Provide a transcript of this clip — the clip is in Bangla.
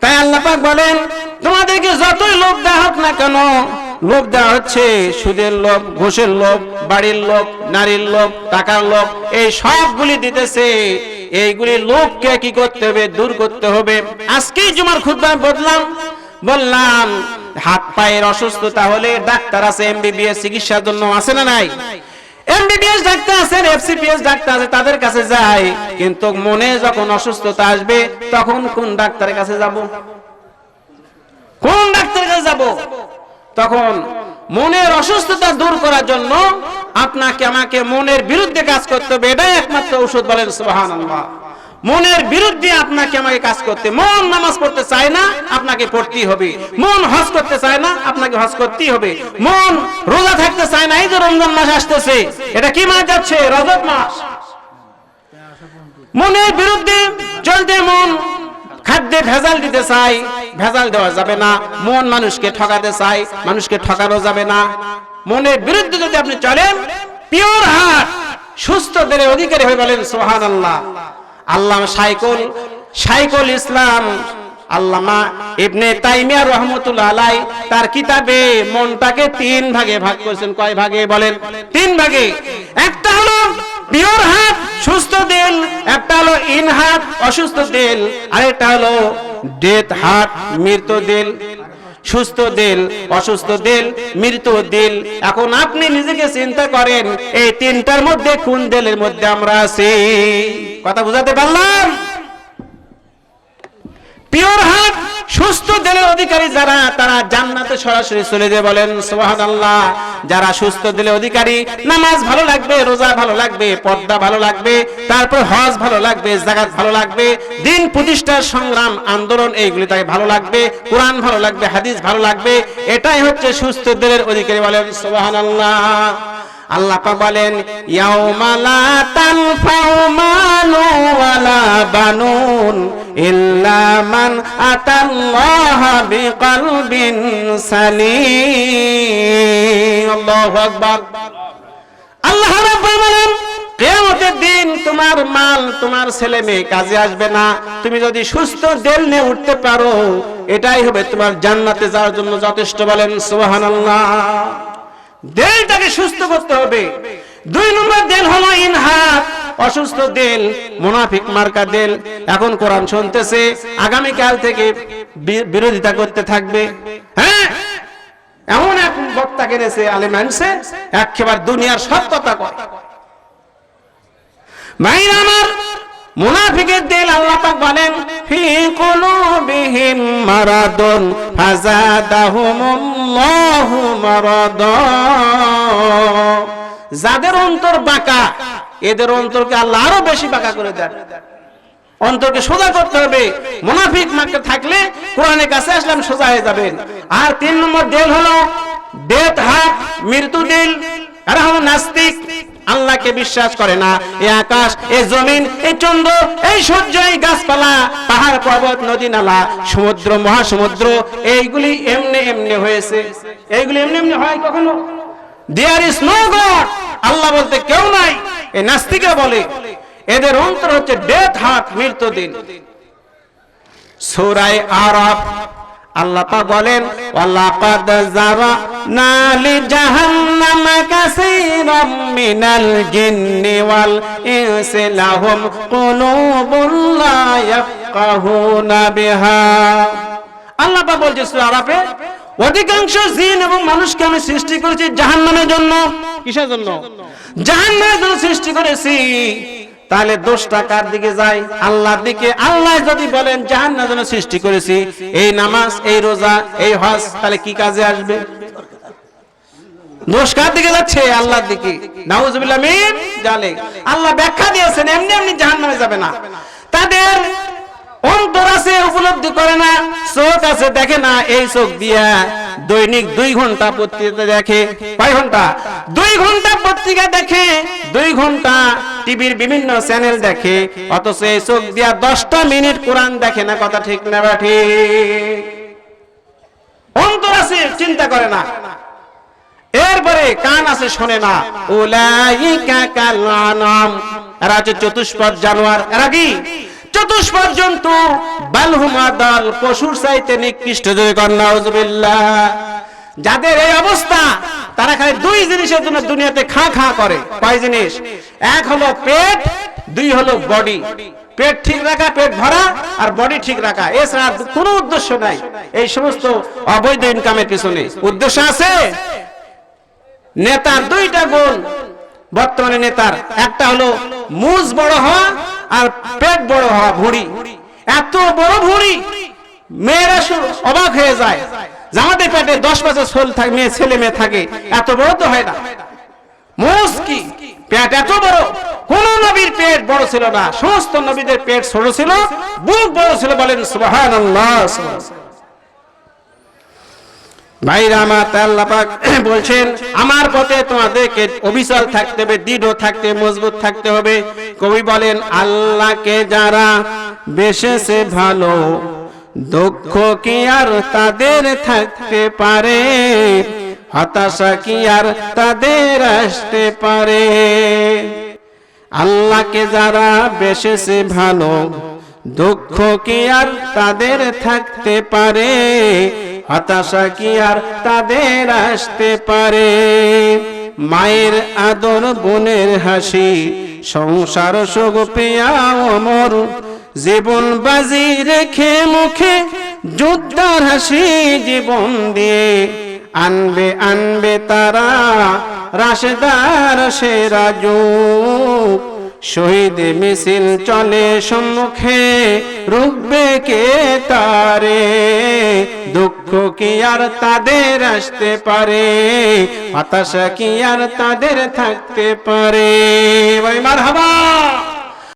তাই আল্লাহ পাক বলেন, তোমাদেরকে যতই লোভ দেওয়া হোক না কেন, লোভ দেওয়া হচ্ছে সুদের লোভ, ঘুষের লোভ, বাড়ির লোভ, নারীর লোভ, টাকার লোভ, এই সবগুলি দিতেছে। এইগুলি লোভকে কি করতে হবে? দূর করতে হবে। আজকেই জুমার খুদ্ায় বদলাম বললাম, হাত পায়ের অসুস্থতা হলে ডাক্তার আছে, এমবিবিএস চিকিৎসার জন্য আছে না নাই? এমবিবিএস ডাক্তার আছেন এফসিপিএস ডাক্তার আছে, তাদের কাছে যাই। কিন্তু মনে যখন অসুস্থতা আসবে, তখন কোন ডাক্তারের কাছে যাব? কোন ডাক্তারের কাছে যাব? তখন মনের অসুস্থতা দূর করার জন্য আপনাকে, আমাকে মনের বিরুদ্ধে কাজ করতে হবে। এটাই একমাত্র ঔষধ বলেন, সুবহানাল্লাহ। মনের বিরুদ্ধে আপনাকে আমাকে কাজ করতে, মন নামাজ পড়তে চায় না, আপনাকে পড়তেই হবে। মন হজ করতে চায় না, আপনাকে হজ করতেই হবে। মন রোজা থাকতে চায় না, এই যে রমজান মাস আসতেছে, এটা কি মাস যাচ্ছে? রজত মাস। মনের বিরুদ্ধে চলতে মন খাদ্যে ভেজাল দিতে চাই ভেজাল দেওয়া যাবে না। মন মানুষকে ঠকাতে চাই মানুষকে ঠকানো যাবে না। মনের বিরুদ্ধে যদি আপনি চলেন, পিওর হার্ট, সুস্থ দেহের অধিকারী হয়ে বলেন সোহান আল্লাহ আল্লাহ সাইকুল সাইকুল ইসলাম, আল্লামা ইবনে তাইমিয়া রহমতুল্লাহ আলাই তার কিতাবে মনটাকে তিন ভাগে ভাগ করেছেন। কয় ভাগে বলেন? তিন ভাগে। একটা হলো পিওর হাত সুস্থ দিল। একটা হলো ইন হাত অসুস্থ দিল। আরেকটা হলো ডেথ হাত মৃত দিল। সুস্থ দিল, অসুস্থ দিল মৃত দিল। এখন আপনি নিজেকে চিন্তা করেন, এই তিনটার মধ্যে কোন দিলের মধ্যে আমরা আছি? কথা বুঝাতে পারলাম? পিওর সুস্থ দিলের অধিকারী যারা, তারা জান্নাতে সরাসরি চলে যায় বলেন, সুবহানাল্লাহ। যারা সুস্থ দিলের অধিকারী, নামাজ ভালো লাগবে, রোজা ভালো লাগবে, পর্দা ভালো লাগবে, তারপর হজ ভালো লাগবে, জাকাত ভালো লাগবে, দিন প্রতিষ্ঠার সংগ্রাম, আন্দোলন এইগুলি তাকে ভালো লাগবে, কোরআন ভালো লাগবে, হাদিস ভালো লাগবে, এটাই হচ্ছে সুস্থ দিলের অধিকারী বলেন, সুবহানাল্লাহ। আল্লাহ পাক বলেন, ইয়াউমা লা তানফাউ মালু ওয়ালা বানুন। বিকলবিন সালিম। আল্লাহু আকবার। আল্লাহ রাব্বুল বলেন কিয়ামতের দিন তোমার মাল তোমার ছেলে মেয়ে কাজে আসবে না। তুমি যদি সুস্থ দেল নিয়ে উঠতে পারো এটাই হবে তোমার জান্নাতে যাওয়ার জন্য যথেষ্ট বলেন সুবহানাল্লাহ। দেলটাকে সুস্থ করতে হবে। দুই নম্বর দেল হলো ইনহাত। অসুস্থ দেল, মুনাফিক মার্কা দেল। এখন কোরআন শুনতেছে আগামী কাল থেকে বিরোধিতা করতে থাকবে। হ্যাঁ? এমন এক বক্তা কিনেছে আলেম আনছে, একেবারে দুনিয়ার সব কথা কয়। ভাইরা আমার, মুনাফিকের দিল, আল্লাহ পাক বলেন, ফি কুলুবিহিম মারাদুন ফাজাদাহুমুল্লাহু মারাদা। যাদের অন্তর বাঁকা এদের অন্তরকে আল্লাহ আরও বেশি বাঁকা করে দেন। অন্তরকে সোজা করতে হবে। মুনাফিক মাকে থাকলে কোরআনের কাছে আসলাম সোজা হয়ে যাবেন। আর তিন নম্বর দেল হলো ডেথ হার্ট, মৃত্যু দিল। এরা হলো নাস্তিক। আল্লাহকে বিশ্বাস করে না। এই আকাশ এই জমিন এই চন্দ্র, এই সূর্য, এই গাছপালা, পাহাড়, পর্বত, নদী, নালা, সমুদ্র, মহাসমুদ্র, এইগুলি এমনি এমনি হয়েছে। এইগুলি এমনি এমনি হয় কখনো? দেয়ার ইজ নো গড আল্লাহ বলতে কেউ নাই। এই নাস্তিকরা বলে, এদের অন্তর হচ্ছে ডেথ মৃত্যু দিন। সূরায়ে আরাফ, আল্লাহ পাক বলেন, ওয়ালাকাদ যারানা লি জাহান্নাম কাসীরাম মিনাল জিন্নি ওয়াল ইনসি লাহুম কুলুবুন লা ইয়াফকাহুনা বিহা। আল্লাহ পাক বলছে সূরা আরাফে, অধিকাংশ জিন এবং মানুষকে আমি সৃষ্টি করেছি জাহান্নামের জন্য। কিসের জন্য? জাহান্নামের জন্য সৃষ্টি করেছি। তাহলে দোষটা কার দিকে যায়? আল্লাহর দিকে। আল্লাহ যদি বলেন, জাহান্নামের জন্য সৃষ্টি করেছি, এই নামাজ, এই রোজা, এই হজ, তাহলে কি কাজে আসবে? উপলব্ধি করে না, চোখ আছে, দেখে না, এই চোখ দিয়া দৈনিক দুই ঘণ্টা পত্রিকা দেখে। কয় ঘণ্টা? দুই ঘণ্টা পত্রিকা দেখে। দুই ঘণ্টা টিভির বিভিন্ন চ্যানেল দেখে। অথচ এই চোখ দিয়া দশটা মিনিট কোরআন দেখে না, কথা ঠিক না বা চিন্তা করে না। এরপরে কান আছে, শোনে না। চতুষ্পদ জানোয়ার। এরা কি? চতুষ্পদ জন্তু। বালহুমা দল পশুর চাইতে নিকৃষ্ট যাদের এই অবস্থা, তারা খালি দুই জিনিসের জন্য দুনিয়াতে খা খা করে। কয় জিনিস? এক হলো পেট, দুই হলো বডি। পেট ঠিক রাখা, পেট ভরা আর বডি ঠিক রাখা। এছাড়া উদ্দেশ্য নাই। এই সমস্ত অবৈধ ইনকামের পিছনে। উদ্দেশ্য আছে? নেতার দুইটা গুণ। বর্তমানে নেতার। একটা হলো মুজ বড় হওয়া আর পেট বড় হওয়া, ভুঁড়ি। এত বড় ভুঁড়ি। মেয়েরা অবাক হয়ে যায়। জামাতে পেটে দশ বছর ছোল থাকে, মেয়ে, ছেলে, মেয়ে থাকে। এত বড় তো হয় না। মুসকি পেট এত বড়। কোন নবীর পেট বড় ছিল না। সমস্ত নবীদের পেট ছোট ছিল, বুক বড় ছিল বলেন সুবহানাল্লাহ সুবহানাল্লাহ। ভাইরা আমার পাক বলছেন, আমার পথে তোমাদেরকে অবিচল থাকতে হবে, দৃঢ় থাকতে মজবুত থাকতে হবে। কবি বলেন, আল্লাহকে যারা বেশেছে ভালো, দুঃখ কি আর তাদের থাকতে পারে? হতাশা কি আর তাদের আসতে পারে? আল্লাহকে যারা বেশেছে ভালো, দুঃখ কি আর তাদের থাকতে পারে? হতাশা কি আর তাদের আসতে পারে? মায়ের আদর, বোনের হাসি, সংসার প্রিয়া অমর। জীবন বাজি রেখে মুখে যোদ্ধার হাসি জীবন দিয়ে। আনবে আনবে তারা রাশেদার সে রাজু শহীদ মিছিল চলে সম্মুখে রুখবে কে তারে? কি আর তাদের আসতে পারে? হতাশা কি আর তাদের থাকতে পারে? ভাই মার